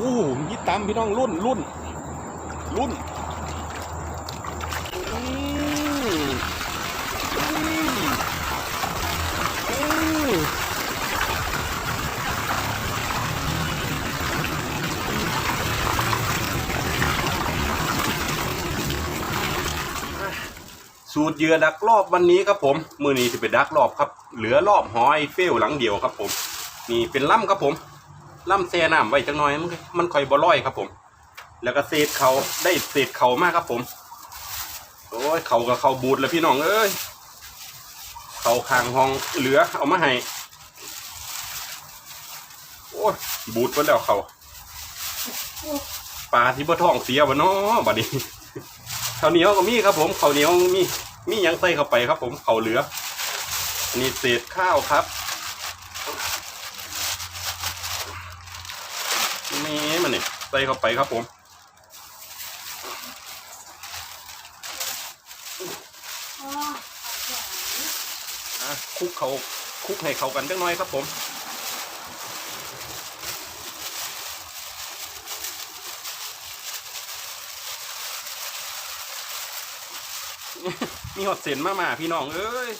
อู้ยี่ตามพี่น้องรุ่นรุ่นรุ่นสูตรเหยื่อดักรอบวันนี้ครับผมมือนี้จะเป็นดักรอบครับ เหลือรอบหอไอเฟลหลังเดียวครับผม นี่เป็นล่ำครับผม ล่ำแซ่น้ำไว้จังหน่อยมันมันค่อยบ่ร่อยครับผม แล้วก็เศษเขาได้เศษเขามากครับผม โอ้ยเขากับเขาบูดแล้วพี่น้องเอ้ยเขาคางห้องเหลือเอามาให้โอ้ยบูดไปแล้วเขาปลาที่บ่ท้องเสียวะเนาะบัดนี้ข้าวเหนียวก็มีครับ ผมข้าวเหนียวมีมียังใส่เข้าไปครับ ผมเขาเหลือนนี้เศษข้าวครับ นี่มันนี่ ใส่เข้าไปครับผมคุกเขาคุกให้เขากันจังน้อยครับผมมีหอดเส้นมามาพี่น้องเอ้ย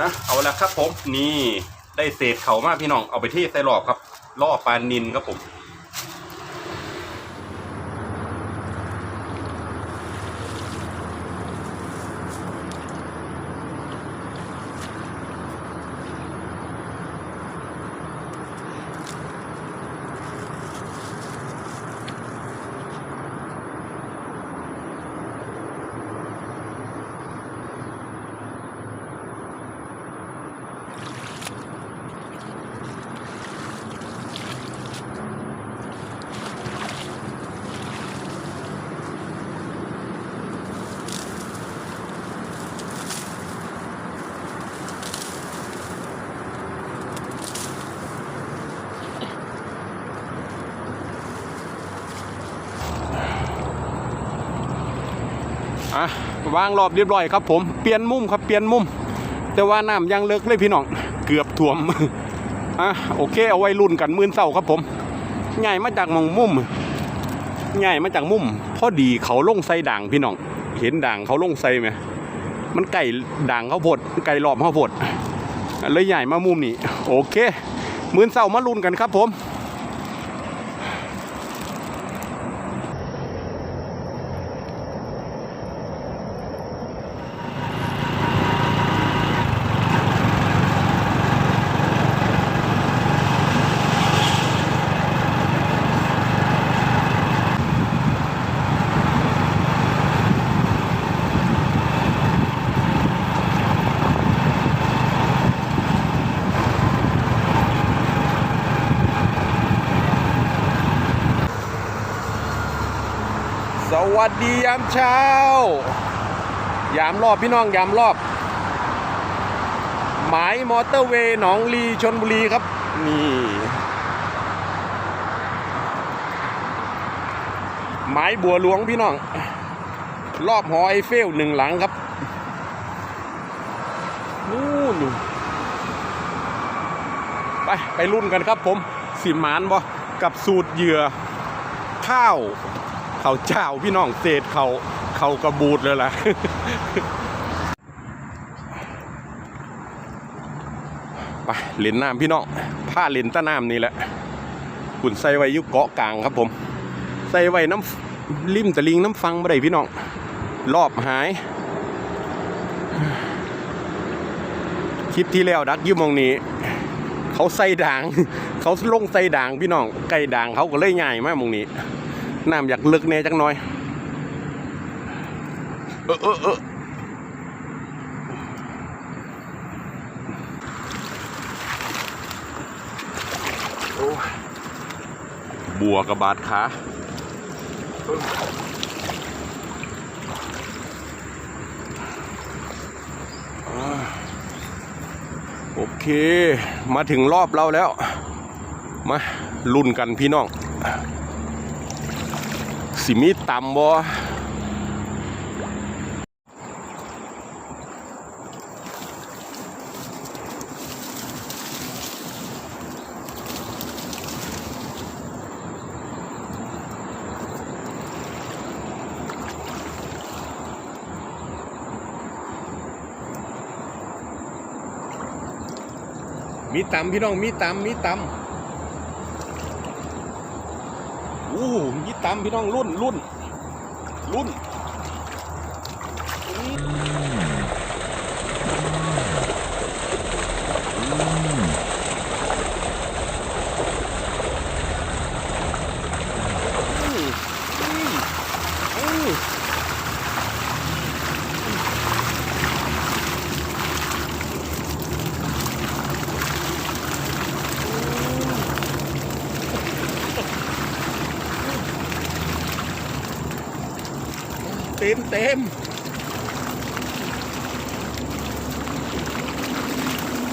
นะเอาละครับผมนี่ได้เศษเขามากพี่น้องเอาไปที่ใส่รอบครับล่อปลานินครับผม อะวางรอบเรียบร้อยครับผมเปลี่ยนมุมครับเปลี่ยนมุม แต่ว่าน้ำยังเลิกเลยพี่น้องเกือบท่วมอะโอเคเอาไว้รุ่นกันมื่นเศร้าครับผมใหญ่มาจากมองมุมใหญ่มาจากมุมพอดีเขาลงใส่ด่างพี่น้องเห็นด่างเขาลงใส่ไหมมันไก่ด่างเขาพดไก่หลอมเขาพดเลยใหญ่มามุมนี่โอเคมื่นเศร้ามารุ่นกันครับผม ส วัสดียามเช้า ยามรอบพี่น้องยามรอบ หมายมอเตอร์เวย์หนองลีชนบุรีครับ นี่ หมายบัวหลวงพี่น้อง รอบหอไอเฟลหนึ่งหลังครับนู่นไป ไปรุ่นกันครับผม สิมานบ่กับสูตรเหยื่อข้าว เขาเจ้าพี่น้องเศษเขาเขากระบูดเลยล่ะไปเล่นน้ำพี่น้องผ้าเล่นต้าน้ำนี่แหละขุนใส่ไว้ยุเกาะกลางครับผม ใส่ไว้น้ำริมตะลิงน้ำฟังบ่ได้พี่น้อง รอบหาย คลิปที่แล้วดักยุ่มองนี้ เขาใส่ด่าง เขาลงใส่ด่างพี่น้องไก่ด่างเขาก็เลยใหญ่มากมองนี้ น้ำอยากลึกแน่จักหน่อย เออเออเออบัวกับบาดขาอ่าโอเค มาถึงรอบเราแล้ว มาลุ้นกันพี่น้อง สิมีต่ำบ่มีตำพี่น้องมีตำมีตำ โอ้มีตำพี่น้องรุ่นรุ่นรุ่นอืมอืมอืม เต็ม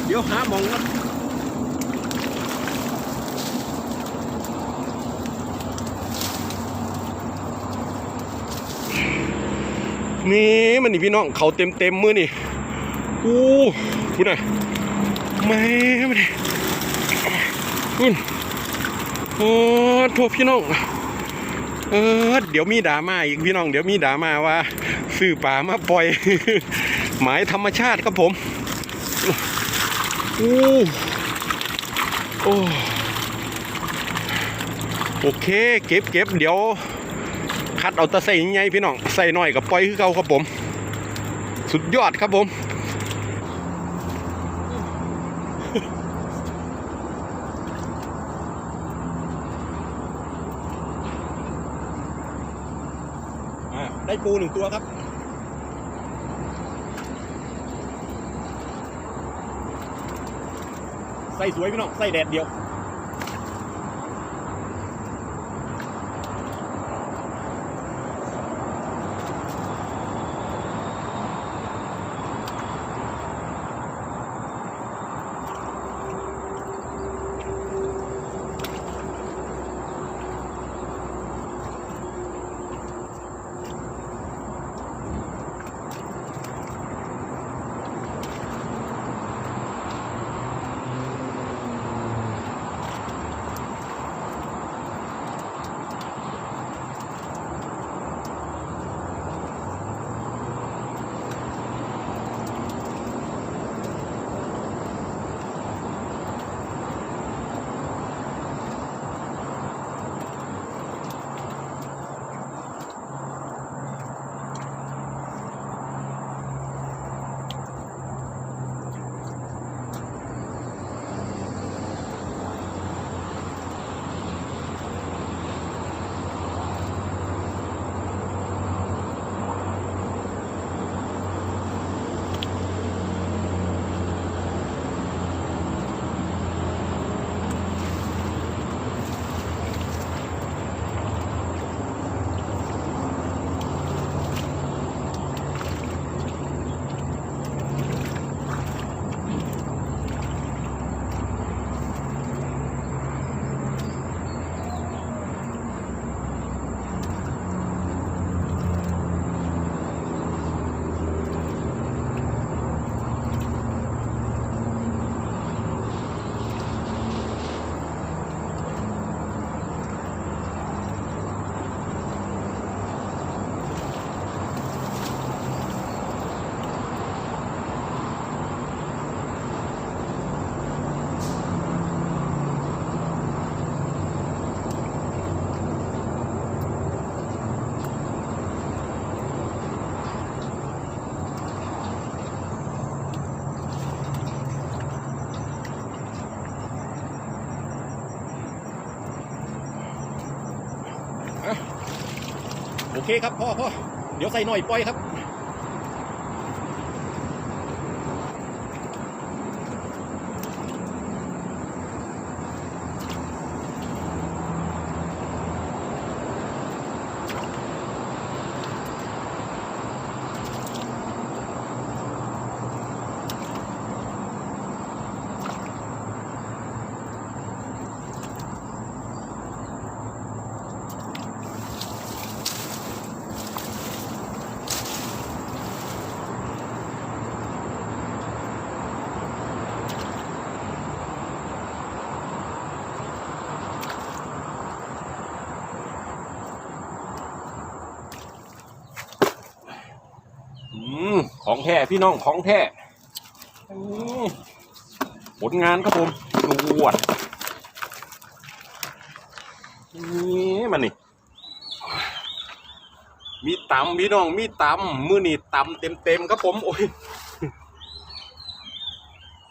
เดี๋ยวหาหมองนะนี่มันนี่พี่น้องเขาเต็มเต็มมือนี่อู้พูดหน่อยแม่มันนี่คุณโอ้โทษพี่น้อง เออเดี๋ยวมีดราม่าอีกพี่น้อง เดี๋ยวมีดราม่าว่าซื้อป่ามาปล่อย หมายธรรมชาติครับผมอู้โอ้โอเค เก็บเก็บเดี๋ยว คัดเอาตะใส่ยังไงพี่น้องใส่หน่อยกับปล่อยคือเก่าครับผม สุดยอดครับผม ได้ปูหนึ่งตัวครับ ใส่สวยพี่น้อง ใส่แดดเดียว เคครับพ่อพ่อเดี๋ยวใส่หน่อยปล่อยครับ ของแท้พี่น้องของแท้ผลงานครับผมนวดนี่มันนี่ มีตำพี่น้อง มีตำมือนี่ตำเต็มเต็มครับผม โอ้ย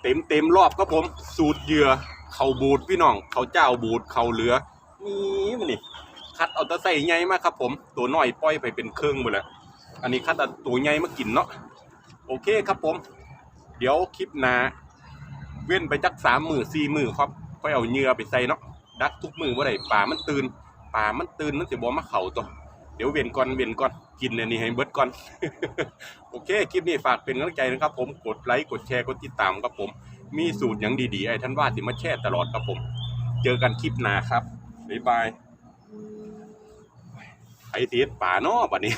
เต็มเต็มรอบครับผม สูตรเหยื่อ เขาบูดพี่น้อง เขาเจ้าบูด เขาเหลือ นี่มันนี่ คัดเอาตะใส่ใหญ่มากครับผม ตัวน้อยปล่อยไปเป็นเครื่องหมดแล้ว อันนี้คัดตัวใหญ่มากินเนาะโอเคครับผม เดี๋ยวคลิปหน้าเว้นไปจักสามมือสี่มือครับค่อยเอาเหยื่อไปใส่เนาะดักทุกมือว่าไรป่ามันตื่นป่ามันตื่นมันจะบอมาเข่าตัวเดี๋ยวเวียนก่อนเวียนก่อนกินอันนี้ให้เบิดก่อน โอเค คลิปนี้ฝากเป็นกำลังใจนะครับ ผมกดไลค์กดแชร์กดติดตามครับผม มีสูตรอย่างดีๆไอ้ท่านว่าสิมาแชร์ตลอดครับผม เจอกันคลิปหน้าครับบ๊ายบายไอเสียป่าเนาะบัดนี้